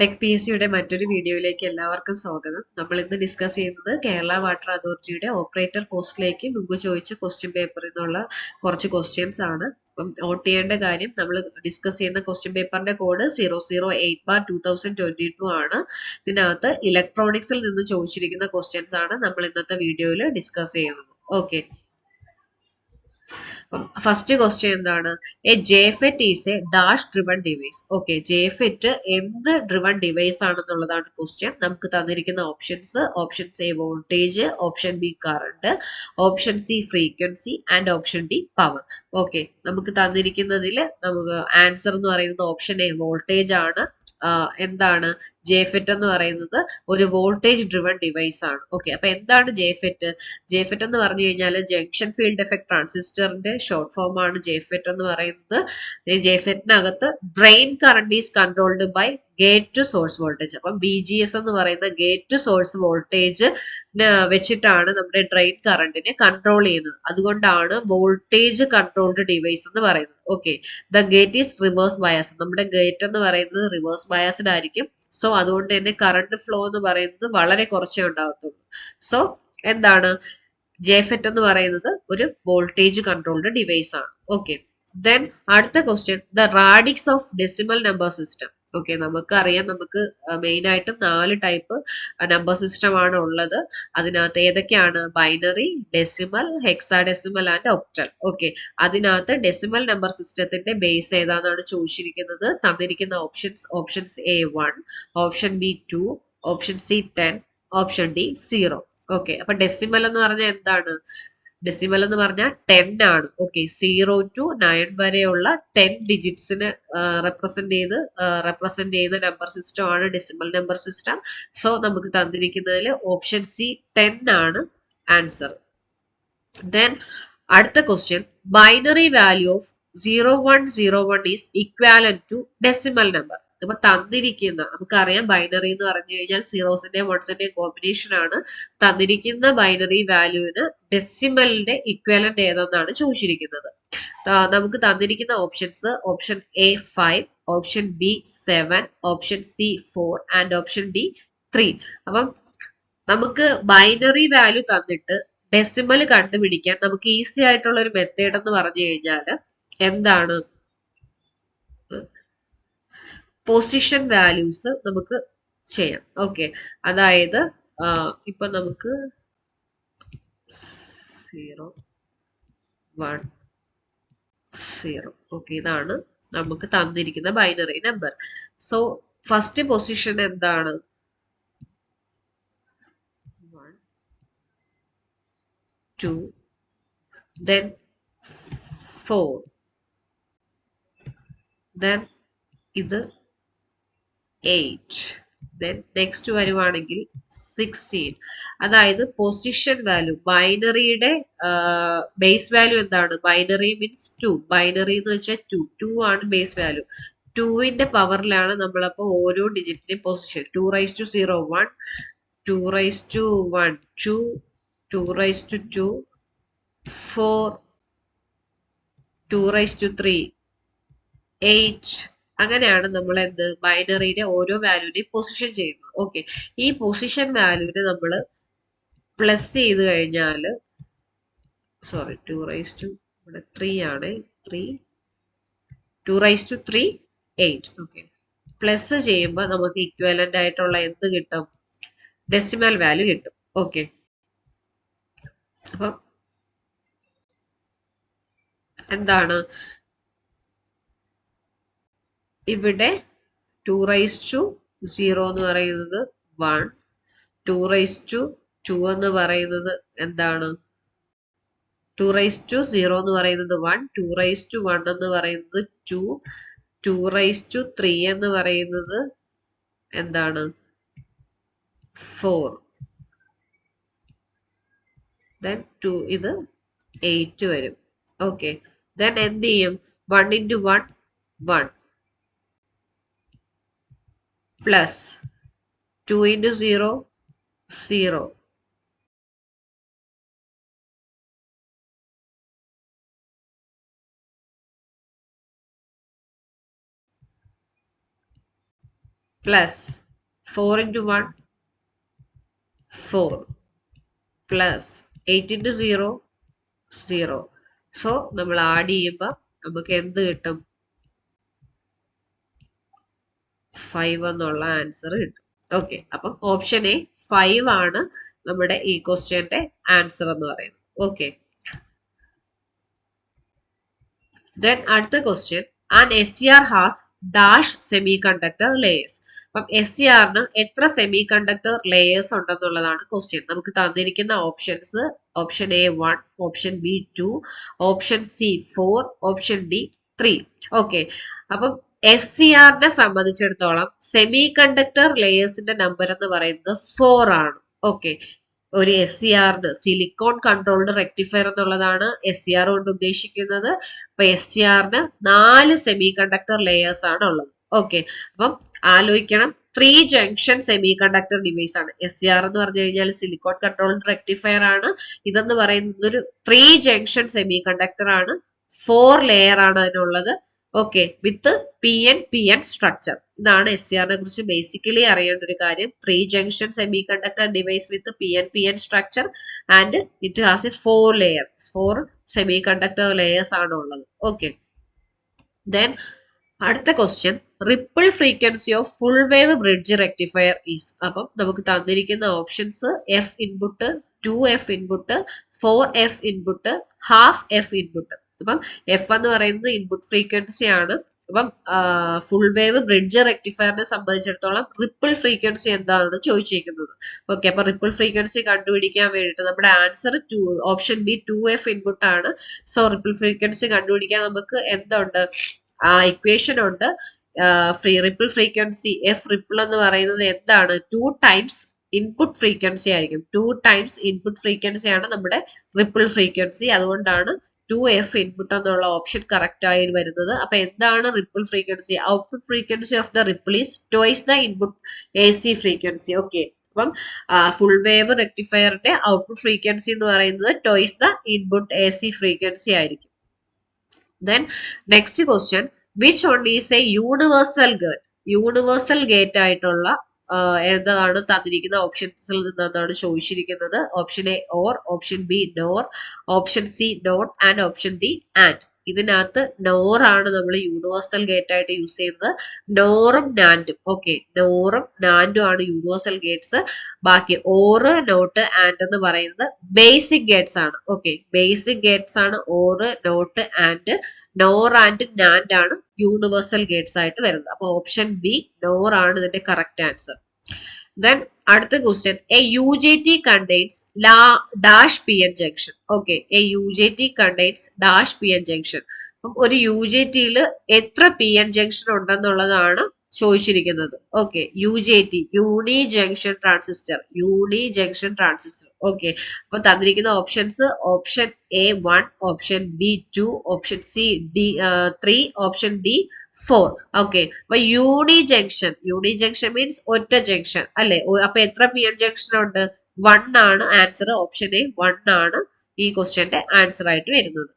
Tech P S സിയുടെ മറ്റൊരു വീഡിയോയിലേക്ക് എല്ലാവർക്കും സ്വാഗതം. നമ്മൾ ഇന്ന് ഡിസ്കസ് ചെയ്യുന്നത് കേരള വാട്ടർ അതോറിറ്റിയുടെ ഓപ്പറേറ്റർ പോസ്റ്റിലേക്ക് മുമ്പ് ചോദിച്ച ക്വസ്റ്റ്യൻ പേപ്പറിൽ നിന്നുള്ള കുറച്ച് ക്വസ്റ്റ്യൻസ് ആണ്. അപ്പം നോട്ട് ചെയ്യേണ്ട കാര്യം നമ്മൾ ഡിസ്കസ് ചെയ്യുന്ന ക്വസ്റ്റ്യൻ പേപ്പറിന്റെ code zero zero eight bar two thousand twenty two ആണ്. ഇതിനകത്ത് ഇലക്ട്രോണിക്സിൽ നിന്ന് ചോദിച്ചിരിക്കുന്ന ക്വസ്റ്റ്യൻസ് ആണ് നമ്മൾ ഇന്നത്തെ വീഡിയോയിൽ ഡിസ്കസ് ചെയ്യുന്നത്. ഓക്കെ ഫസ്റ്റ് ക്വസ്റ്റ്യൻ എന്താണ്? A JFET is a dash driven device okay JFET എന്ത് ഡ്രിവൺ ഡിവൈസ് ആണെന്നുള്ളതാണ് ക്വസ്റ്റ്യൻ നമുക്ക് തന്നിരിക്കുന്ന options option A voltage option B current option C frequency and option D power okay നമുക്ക് തന്നിരിക്കുന്നതിൽ നമുക്ക് answer എന്ന് പറയുന്നത് ഓപ്ഷൻ എ വോൾട്ടേജ് ആണ്. എന്താണ് ജെഫെറ്റ് എന്ന് പറയുന്നത് ഒരു വോൾട്ടേജ് ഡ്രിവൺ ഡിവൈസ് ആണ്. ഓക്കെ അപ്പൊ എന്താണ് ജെഫെറ്റ് ജെഫെറ്റ് എന്ന് പറഞ്ഞു കഴിഞ്ഞാൽ ജംഗ്ഷൻ ഫീൽഡ് എഫക്ട് ട്രാൻസിസ്റ്ററിന്റെ ഷോർട്ട് ഫോം ആണ് ജെഫെറ്റ് എന്ന് പറയുന്നത്. ജെഫെറ്റിനകത്ത് drain current is controlled by gate to source voltage അപ്പം വി ജി എസ് എന്ന് പറയുന്ന ഗേറ്റ് ടു സോഴ്സ് വോൾട്ടേജ് വെച്ചിട്ടാണ് നമ്മുടെ ഡ്രെയിൻ കറണ്ടിനെ കൺട്രോൾ ചെയ്യുന്നത്. അതുകൊണ്ടാണ് വോൾട്ടേജ് കൺട്രോൾഡ് ഡിവൈസ് എന്ന് പറയുന്നത്. Okay the gate is reverse bias നമ്മുടെ ഗേറ്റ് എന്ന് പറയുന്നത് റിവേഴ്സ് ബയാസ്ഡ് ആയിരിക്കും സോ അതുകൊണ്ട് തന്നെ കറണ്ട് ഫ്ലോ എന്ന് പറയുന്നത് വളരെ കുറച്ചേ ഉണ്ടാകത്തുള്ളൂ. സോ എന്താണ്? ജെഫെറ്റ് എന്ന് പറയുന്നത് ഒരു വോൾട്ടേജ് കൺട്രോൾഡ് ഡിവൈസ് ആണ്. ഓക്കെ ദെൻ അടുത്ത question the radix of decimal number system okay നമുക്കറിയാം നമുക്ക് മെയിൻ ആയിട്ട് നാല് ടൈപ്പ് നമ്പർ സിസ്റ്റം ആണ് ഉള്ളത്. അതിനകത്ത് ഏതൊക്കെയാണ്? Binary decimal hexadecimal and octal okay അതിനകത്ത് ഡെസിമൽ നമ്പർ സിസ്റ്റത്തിന്റെ ബേസ് ഏതാണെന്നാണ് ചോദിച്ചിരിക്കുന്നത്. തന്നിരിക്കുന്ന options options A one option B two option C ten option D zero okay അപ്പൊ ഡെസിമൽ എന്ന് പറഞ്ഞാൽ എന്താണ്? ഡെസിമൽ എന്ന് പറഞ്ഞാൽ ടെൻ ആണ്. ഓക്കെ സീറോ ടു നയൻ വരെയുള്ള ടെൻ ഡിജിറ്റ്സിന് റെപ്രസെന്റ് ചെയ്ത് റെപ്രസെന്റ് ചെയ്യുന്ന നമ്പർ സിസ്റ്റം ആണ് ഡെസിമൽ നമ്പർ സിസ്റ്റം സോ നമുക്ക് തന്നിരിക്കുന്നതിൽ ഓപ്ഷൻ സി ടെൻ ആണ് ആൻസർ ദെൻ അടുത്ത question binary value of zero one zero one is equivalent to decimal number അപ്പൊ തന്നിരിക്കുന്ന നമുക്കറിയാം ബൈനറി എന്ന് പറഞ്ഞു കഴിഞ്ഞാൽ സീറോസിന്റെയും വൺസിന്റെയും കോമ്പിനേഷൻ ആണ്. തന്നിരിക്കുന്ന ബൈനറി വാല്യൂവിന് ഡെസിമലിന്റെ ഇക്വാലന്റ് ഏതെന്നാണ് ചോദിച്ചിരിക്കുന്നത്. നമുക്ക് തന്നിരിക്കുന്ന options option A five option B seven option C four and option D three അപ്പം നമുക്ക് ബൈനറി വാല്യൂ തന്നിട്ട് ഡെസിമൽ കണ്ടുപിടിക്കാൻ നമുക്ക് ഈസി ആയിട്ടുള്ള ഒരു മെത്തേഡ് എന്ന് പറഞ്ഞു കഴിഞ്ഞാൽ എന്താണ്? പൊസിഷൻ വാല്യൂസ് നമുക്ക് ചെയ്യാം. ഓക്കെ അതായത് ഇപ്പൊ നമുക്ക് സീറോ വൺ സീറോ ഓക്കെ ഇതാണ് നമുക്ക് തന്നിരിക്കുന്ന binary number so first position എന്താണ്? One two then four then ഇത് എയ്റ്റ് ദെൻ നെക്സ്റ്റ് വരുവാണെങ്കിൽ സിക്സ്റ്റീൻ അതായത് പൊസിഷൻ വാല്യൂ ബൈനറിയുടെ ബേസ് വാല്യൂ എന്താണ്? ബൈനറി മീൻസ് ടു ബൈനറി എന്ന് വെച്ചാൽ ടു ടു ആണ് ബേസ് വാല്യൂ ടുവിന്റെ പവറിലാണ് നമ്മളപ്പോൾ ഓരോ ഡിജിറ്റിന്റെ position two raise to zero one two raise to one two two raise to two four two raise to three eight അങ്ങനെയാണ് നമ്മൾ എന്ത് ബൈനറിയിലെ ഓരോ വാല്യൂവിനെയും പൊസിഷൻ ചെയ്യുന്നത്. ഓക്കെ ഈ പൊസിഷൻ വാല്യൂവിനെ നമ്മൾ പ്ലസ് ചെയ്ത് കഴിഞ്ഞാൽ സോറി ടു റൈസ് ടു ഇവിടെ ത്രീ ആണ്. Three two raise to three eight okay plus ചെയ്യുമ്പോൾ നമുക്ക് ഇക്വലന്റ് ആയിട്ടുള്ള എന്ത് കിട്ടും? ഡെസിമൽ വാല്യൂ കിട്ടും. ഓക്കെ അപ്പം എന്താണ്? ഇവിടെ ടു റൈസ് ടു സീറോ എന്ന് പറയുന്നത് one two raise to two എന്ന് പറയുന്നത് എന്താണ്? ടു റൈസ് ടു സീറോ എന്ന് പറയുന്നത് one two raise to one എന്ന് പറയുന്നത് two two raise to three എന്ന് പറയുന്നത് എന്താണ്? ഫോർ ദെൻ ടു ഇത് എയ്റ്റ് വരും. ഓക്കെ ദെൻ എന്ത് ചെയ്യും? One into one one plus two into zero zero plus four into one four plus eight into zero zero so നമ്മൾ add ചെയ്യുമ്പോൾ നമുക്ക് എന്ത് കിട്ടും? ഫൈവ് എന്നുള്ള ആൻസർ കിട്ടും. ഓക്കെ അപ്പം ഓപ്ഷൻ എ ഫൈവ് ആണ് നമ്മുടെ ഈ ക്വസ്റ്റ്യന്റെ ആൻസർ എന്ന് പറയുന്നത്. ഓക്കെ ദെൻ അടുത്ത question and S C R has dash semiconductor layers അപ്പം എസ് സി ആറിന് എത്ര സെമി കണ്ടക്ടർ ലേയേഴ്സ് ഉണ്ടെന്നുള്ളതാണ് ക്വസ്റ്റ്യൻ നമുക്ക് തന്നിരിക്കുന്ന options option A one option B two option C four option D three okay അപ്പം S C ആറിനെ സംബന്ധിച്ചിടത്തോളം semi conductor ലേയേഴ്സിന്റെ number എന്ന് പറയുന്നത് ഫോർ ആണ്. ഓക്കെ ഒരു എസ് സി ആറിന് സിലിക്കോൺ കൺട്രോൾഡ് റെക്ടിഫയർ എന്നുള്ളതാണ് എസ് സി ആർ കൊണ്ട് ഉദ്ദേശിക്കുന്നത്. അപ്പൊ എസ് സി ആറിന് നാല് സെമി കണ്ടക്ടർ ലേയേഴ്സ് ആണ് ഉള്ളത്. ഓക്കെ അപ്പം ആലോചിക്കണം. Three junction semiconductor device ആണ്. എസ് സി ആർ എന്ന് പറഞ്ഞു കഴിഞ്ഞാൽ സിലിക്കോൺ കൺട്രോൾഡ് റെക്ടിഫയർ ആണ്. ഇതെന്ന് പറയുന്നത് ഒരു ത്രീ ജംഗ്ഷൻ സെമി കണ്ടക്ടർ ആണ്. ഫോർ ലെയർ ആണ് അതിനുള്ളത്. Okay with P N P N structure ഇതാണ് എസ് സി ആറിനെ കുറിച്ച് ബേസിക്കലി അറിയേണ്ട ഒരു കാര്യം. Three junction semiconductor device with P N P N structure and it has a four layer four semiconductor layers ആണ് ഉള്ളത്. Okay then അടുത്ത question ripple frequency of full wave bridge rectifier is അപ്പം നമുക്ക് തന്നിരിക്കുന്ന options F input two F input four F input half F input അപ്പം F എന്ന് പറയുന്നത് input frequency ആണ്. അപ്പം ഫുൾ വേവ് ബ്രിഡ്ജ് റെക്ടിഫയറിനെ സംബന്ധിച്ചിടത്തോളം റിപ്പിൾ ഫ്രീക്വൻസി എന്താണെന്ന് ചോദിച്ചിരിക്കുന്നത്. ഓക്കെ അപ്പൊ റിപ്പിൾ ഫ്രീക്വൻസി കണ്ടുപിടിക്കാൻ വേണ്ടിയിട്ട് നമ്മുടെ answer two option B two F input ആണ്. സോ റിപ്പിൾ ഫ്രീക്വൻസി കണ്ടുപിടിക്കാൻ നമുക്ക് എന്തുണ്ട്? ആ ഇക്വേഷൻ ഉണ്ട്. Free ripple frequency F ripple എന്ന് പറയുന്നത് എന്താണ്? ടു ടൈംസ് ഇൻപുട്ട് ഫ്രീക്വൻസി ആയിരിക്കും. ടു ടൈംസ് ഇൻപുട്ട് ഫ്രീക്വൻസി ആണ് നമ്മുടെ റിപ്പിൾ ഫ്രീക്വൻസി അതുകൊണ്ടാണ് ടു എഫ് ഇൻപുട്ട് എന്നുള്ള ഓപ്ഷൻ കറക്റ്റ് ആയി വരുന്നത്. അപ്പൊ എന്താണ് ripple frequency output frequency of the ripples twice the input A C frequency okay അപ്പം ഫുൾ വേവ് റെക്ടിഫയറിന്റെ ഔട്ട്പുട്ട് ഫ്രീക്വൻസി എന്ന് പറയുന്നത് twice the input A C frequency ആയിരിക്കും. Then next question which one is a universal gate universal gate ആയിട്ടുള്ള ഏതാണ് തന്നിരിക്കുന്ന ഓപ്ഷൻസിൽ നിന്നാണ് ചോദിച്ചിരിക്കുന്നത്? Option A or option B nor option C not and option D and ഇതിനകത്ത് നോർ ആണ് നമ്മൾ യൂണിവേഴ്സൽ ഗേറ്റ് ആയിട്ട് യൂസ് ചെയ്യുന്നത്. നോറും നാൻഡും ഓക്കെ നോറും നാൻഡും ആണ് യൂണിവേഴ്സൽ ഗേറ്റ്സ് ബാക്കി ഓറ് നോട്ട് ആൻഡ് എന്ന് പറയുന്നത് ബേസിക് ഗേറ്റ്സ് ആണ്. ഓക്കെ ബേസിക് ഗേറ്റ്സ് ആണ് or not and nor and nand ആണ് യൂണിവേഴ്സൽ ഗേറ്റ്സ് ആയിട്ട് വരുന്നത്. അപ്പൊ ഓപ്ഷൻ ബി നോറാണ് ഇതിന്റെ കറക്റ്റ് ആൻസർ ദെൻ അടുത്ത question A U J T contains ലാ dash P N junction okay A U J T contains dash P N junction അപ്പം ഒരു യു ജെ ടിയിൽ എത്ര പി എൻ ജംഗ്ഷൻ ഉണ്ടെന്നുള്ളതാണ് ചോദിച്ചിരിക്കുന്നത്. Okay U J T unijunction transistor unijunction transistor okay അപ്പൊ തന്നിരിക്കുന്ന options option A one option B two option C D three option D four okay അപ്പൊ യൂണി junction യൂണി junction means ഒറ്റ junction അല്ലെ? അപ്പൊ എത്ര P N junction ഉണ്ട്? One ആണ് answer option A one ആണ് ഈ ക്വസ്റ്റ്യന്റെ ആൻസർ ആയിട്ട് വരുന്നത്.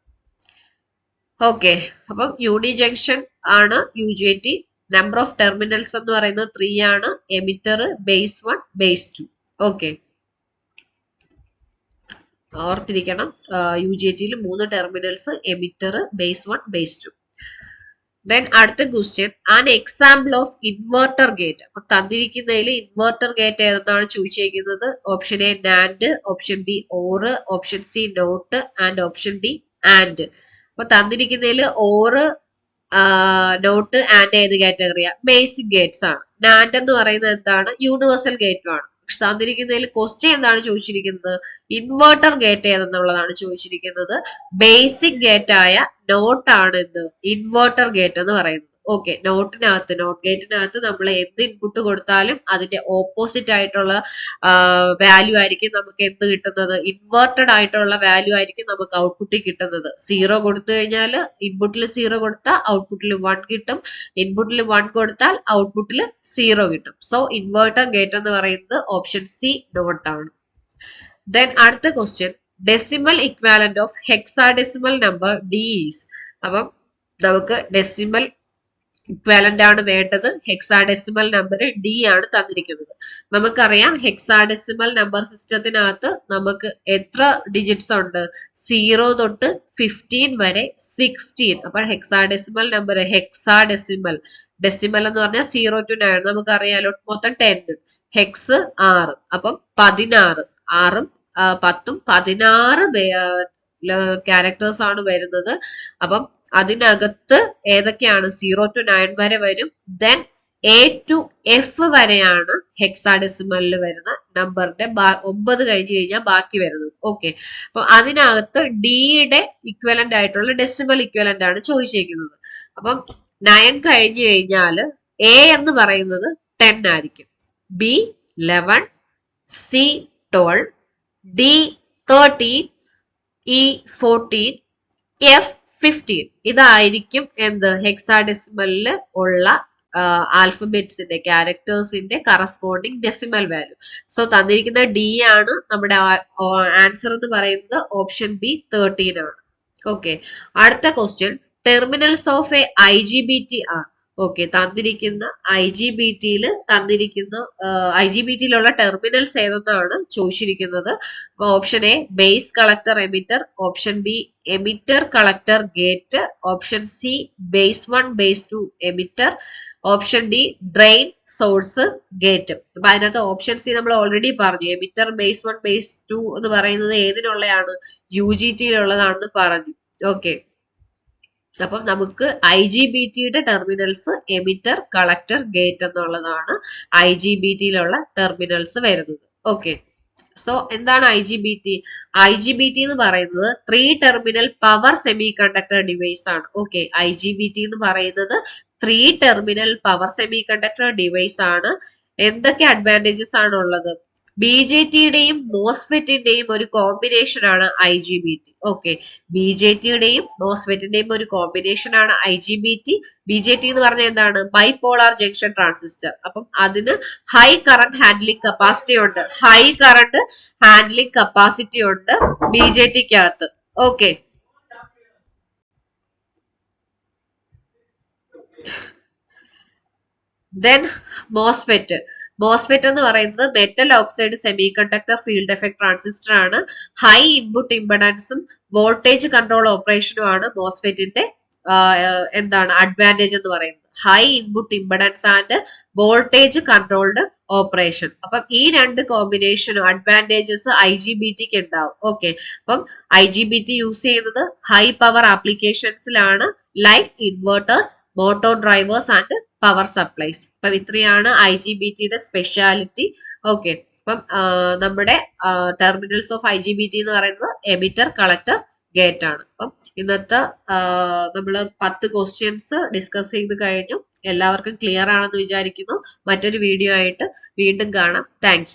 ഓക്കെ അപ്പം യൂണി ജംഗ്ഷൻ ആണ് U J T number of terminals എന്ന് പറയുന്നത് ത്രീ ആണ്. Emitter base one base two okay ഓർത്തിരിക്കണം. യു ജെ ടിയിൽ മൂന്ന് terminals emitter base one base two then അടുത്ത question an example of inverter gate അപ്പൊ തന്നിരിക്കുന്നതിൽ ഇൻവെർട്ടർ ഗേറ്റ് ഏതെന്നാണ് ചോദിച്ചിരിക്കുന്നത്? Option A nand option B or option C not and option D and അപ്പൊ തന്നിരിക്കുന്നതിൽ ഓറ് നോട്ട് ആൻഡ് ഏത് കാറ്റഗറിയാ basic gates ആണ്. നാൻഡ് എന്ന് പറയുന്നത് എന്താണ്? യൂണിവേഴ്സൽ ഗേറ്റും ആണ്. പക്ഷെ തന്നിരിക്കുന്നതിൽ ക്വസ്റ്റ്യൻ എന്താണ് ചോദിച്ചിരിക്കുന്നത്? ഇൻവെർട്ടർ ഗേറ്റ് ഏതെന്നുള്ളതാണ് ചോദിച്ചിരിക്കുന്നത്. ബേസിക് ഗേറ്റ് ആയ നോട്ട് ആണ് എന്ത് ഇൻവെർട്ടർ ഗേറ്റ് എന്ന് പറയുന്നത്. ഓക്കെ നോട്ടിനകത്ത് നോട്ട് ഗേറ്റിനകത്ത് നമ്മൾ എന്ത് ഇൻപുട്ട് കൊടുത്താലും അതിന്റെ ഓപ്പോസിറ്റ് ആയിട്ടുള്ള വാല്യൂ ആയിരിക്കും നമുക്ക് എന്ത് കിട്ടുന്നത്? ഇൻവേർട്ടഡ് ആയിട്ടുള്ള വാല്യൂ ആയിരിക്കും നമുക്ക് ഔട്ട്പുട്ടിൽ കിട്ടുന്നത്. സീറോ കൊടുത്തു കഴിഞ്ഞാൽ ഇൻപുട്ടിൽ സീറോ കൊടുത്താൽ ഔട്ട്പുട്ടിൽ വൺ കിട്ടും. ഇൻപുട്ടിൽ വൺ കൊടുത്താൽ ഔട്ട്പുട്ടിൽ സീറോ കിട്ടും. സോ ഇൻവേർട്ടർ ഗേറ്റ് എന്ന് പറയുന്നത് ഓപ്ഷൻ സി നോട്ട് ആണ്. ദെൻ അടുത്ത question decimal equivalent of hexadecimal number D is അപ്പം നമുക്ക് ഡെസിമൽ ഇക്വാലന്റ് ആണ് വേണ്ടത്. ഹെക്സാഡെസിമൽ നമ്പർ ഡി ആണ് തന്നിരിക്കുന്നത്. നമുക്കറിയാം ഹെക്സാഡെസിമൽ നമ്പർ സിസ്റ്റത്തിനകത്ത് നമുക്ക് എത്ര ഡിജിറ്റ്സ് ഉണ്ട്? സീറോ തൊട്ട് ഫിഫ്റ്റീൻ വരെ സിക്സ്റ്റീൻ അപ്പോൾ ഹെക്സാഡെസിമൽ നമ്പർ ഹെക്സാഡെസിമൽ ഡെസിമൽ എന്ന് പറഞ്ഞാൽ സീറോ ടു നയൻ നമുക്കറിയാലോ മൊത്തം ടെൻ ഹെക്സ് ആറ്. അപ്പം പതിനാറ്. ആറും പത്തും പതിനാറ് ക്യാരക്ടേഴ്സ് ആണ് വരുന്നത്. അപ്പം അതിനകത്ത് ഏതൊക്കെയാണ്? സീറോ ടു നയൻ വരെ വരും. ദെൻ എ ടു എഫ് വരെയാണ് ഹെക്സാഡെസിമലിൽ വരുന്ന നമ്പറിന്റെ ഒമ്പത് കഴിഞ്ഞു കഴിഞ്ഞാൽ ബാക്കി വരുന്നത്. ഓക്കെ അപ്പൊ അതിനകത്ത് ഡിയുടെ ഇക്വലന്റ് ആയിട്ടുള്ള ഡെസിമൽ ഇക്വലന്റ് ആണ് ചോദിച്ചേക്കുന്നത്. അപ്പം നയൻ കഴിഞ്ഞു കഴിഞ്ഞാൽ എ എന്ന് പറയുന്നത് ടെൻ ആയിരിക്കും. B eleven C twelve D thirteen E fourteen F fifteen ഇതായിരിക്കും എന്ത്? ഹെക്സാഡെസിമലിൽ ഉള്ള ആൽഫബറ്റ്സിന്റെ ക്യാരക്ടേഴ്സിന്റെ കറസ്പോണ്ടിങ് ഡെസിമൽ വാല്യൂ സോ തന്നിരിക്കുന്ന ഡി ആണ് നമ്മുടെ ആൻസർ എന്ന് പറയുന്നത് ഓപ്ഷൻ ബി തേർട്ടീൻ ആണ്. ഓക്കെ അടുത്ത question terminals of a I G B T R okay തന്നിരിക്കുന്ന ഐ ജി ബി ടിയിൽ തന്നിരിക്കുന്ന ഐ ജി ബി ടിയിലുള്ള ടെർമിനൽസ് ഏതെന്നാണ് ചോദിച്ചിരിക്കുന്നത്. അപ്പോൾ option A base collector emitter option B emitter collector gate option C base one base two emitter option D drain source gate അപ്പൊ അതിനകത്ത് option C നമ്മൾ already പറഞ്ഞു. Emitter base one base two എന്ന് പറയുന്നത് ഏതിനുള്ളതാണ് U G ടിയിലുള്ളതാണെന്ന് പറഞ്ഞു. Okay അപ്പം നമുക്ക് I G B ടിയുടെ ടെർമിനൽസ് എമിറ്റർ കളക്ടർ ഗേറ്റ് എന്നുള്ളതാണ് ഐ ജി ബി ടിയിലുള്ള ടെർമിനൽസ് വരുന്നത്. ഓക്കെ സോ എന്താണ് I G B T I G B T എന്ന് പറയുന്നത് three terminal power semiconductor device ആണ്. Okay I G B T എന്ന് പറയുന്നത് three terminal power semiconductor device ആണ്. എന്തൊക്കെ അഡ്വാന്റേജസ് ആണ് ഉള്ളത്? ബി ജെ ടിയുടെയും മോസ്ഫെറ്റിന്റെയും ഒരു കോമ്പിനേഷൻ ആണ് I G B T. Okay B J ടിയുടെയും മോസ്ഫെറ്റിന്റെയും ഒരു കോമ്പിനേഷൻ ആണ് I G B T. B J T എന്ന് പറഞ്ഞ എന്താണ്? ബൈപോളാർ ജംഗ്ഷൻ ട്രാൻസിസ്റ്റർ അപ്പം അതിന് ഹൈ കറണ്ട് ഹാൻഡ്ലിംഗ് കപ്പാസിറ്റി ഉണ്ട്. ഹൈ കറണ്ട് ഹാൻഡ്ലിംഗ് കപ്പാസിറ്റി ഉണ്ട് ബി ജെ ടിക്കകത്ത്. ഓക്കെ ദെൻ മോസ്ഫെറ്റ് മോസ്ഫെറ്റ് എന്ന് പറയുന്നത് metal oxide semiconductor field effect transistor ആണ് ഹൈ ഇൻപുട്ട് ഇമ്പഡൻസും വോൾട്ടേജ് കൺട്രോൾ ഓപ്പറേഷനും ആണ് മോസ്ഫെറ്റിന്റെ എന്താണ് അഡ്വാന്റേജ് എന്ന് പറയുന്നത്. High input impedance and voltage controlled operation അപ്പം ഈ രണ്ട് കോമ്പിനേഷനും അഡ്വാന്റേജസ് ഐ ജി ബി ടിക്ക് ഉണ്ടാവും. ഓക്കെ അപ്പം I G B T use ചെയ്യുന്നത് high power ആപ്ലിക്കേഷൻസിലാണ് like inverters motor drivers and power supplies അപ്പം ഇത്രയാണ് ഐ ജി ബി ടിയുടെ സ്പെഷ്യാലിറ്റി ഓക്കെ അപ്പം നമ്മുടെ terminals of I G B T എന്ന് പറയുന്നത് എമിറ്റർ കളക്ടർ ഗേറ്റ് ആണ്. അപ്പം ഇന്നത്തെ നമ്മൾ പത്ത് ക്വസ്റ്റ്യൻസ് ഡിസ്കസ് ചെയ്ത് കഴിഞ്ഞു. എല്ലാവർക്കും ക്ലിയർ ആണെന്ന് വിചാരിക്കുന്നു. മറ്റൊരു വീഡിയോ ആയിട്ട് വീണ്ടും കാണാം. താങ്ക്